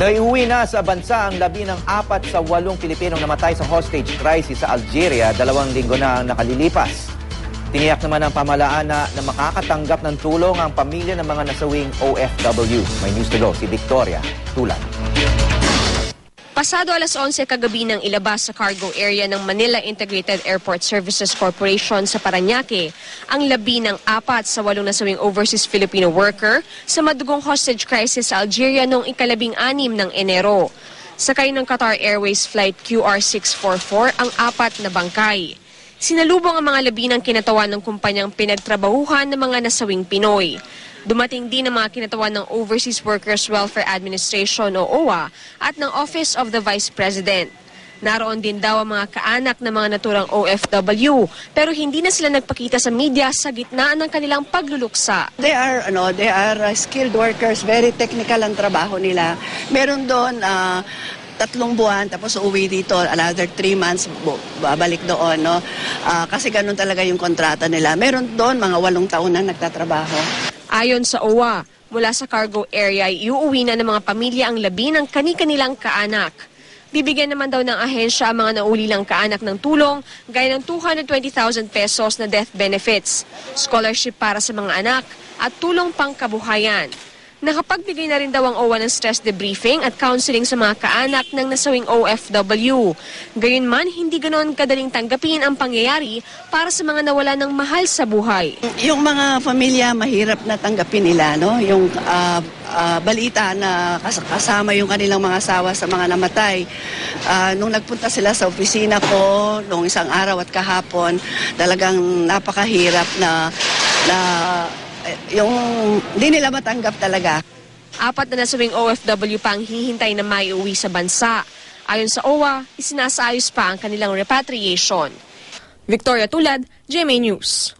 Naiuwi na sa bansa ang labi ng apat sa walong Pilipinong namatay sa hostage crisis sa Algeria dalawang linggo na ang nakalilipas. Tiniyak naman ng pamalaan na, na makakatanggap ng tulong ang pamilya ng mga nasawing OFW. May news to go si Victoria Tulan. Pasado alas 11 kagabi ng ilabas sa cargo area ng Manila Integrated Airport Services Corporation sa Paranaque ang labi ng apat sa walong nasawing overseas Filipino worker sa madugong hostage crisis sa Algeria noong ikalabing anim ng Enero. Sakay ng Qatar Airways Flight QR644 ang apat na bangkay. Sinalubong ang mga labi ng kinatawan ng kumpanyang pinagtrabahuhan ng mga nasawing Pinoy. Dumating din ang mga kinatawan ng Overseas Workers Welfare Administration o OWA at ng Office of the Vice President. Naroon din daw ang mga kaanak ng mga naturang OFW pero hindi na sila nagpakita sa media sa gitna ng kanilang pagluluksa. They are ano, they are uh, skilled workers, very technical ang trabaho nila. Meron doon ah, tatlong buwan tapos uuwi dito another three months babalik doon no Ah, kasi ganun talaga yung kontrata nila meron doon mga walong taon na nagtatrabaho Ayon sa OWA, mula sa cargo area iuuwi na ng mga pamilya ang labi ng kani-kanilang kaanak. Bibigyan naman daw ng ahensya ang mga naulilang kaanak ng tulong gaya ng 220,000 pesos na death benefits, scholarship para sa mga anak at tulong pangkabuhayan. Nakapagbigay na rin daw ang OWA ng stress debriefing at counseling sa mga kaanak ng nasawing OFW. Gayunman, hindi ganoon kadaling tanggapin ang pangyayari para sa mga nawala ng mahal sa buhay. yung mga pamilya mahirap na tanggapin nila no yung ah, ah, balita na kas- kasama yung kanilang mga asawa sa mga namatay Ah, nung nagpunta sila sa opisina ko nung isang araw at kahapon talagang napakahirap na na yung hindi nila matanggap talaga Apat na nasawing OFW pa ang hihintay na maiuwi sa bansa. Ayon sa OWA, isinasayos pa ang kanilang repatriation. Victoria Tulad, GMA News.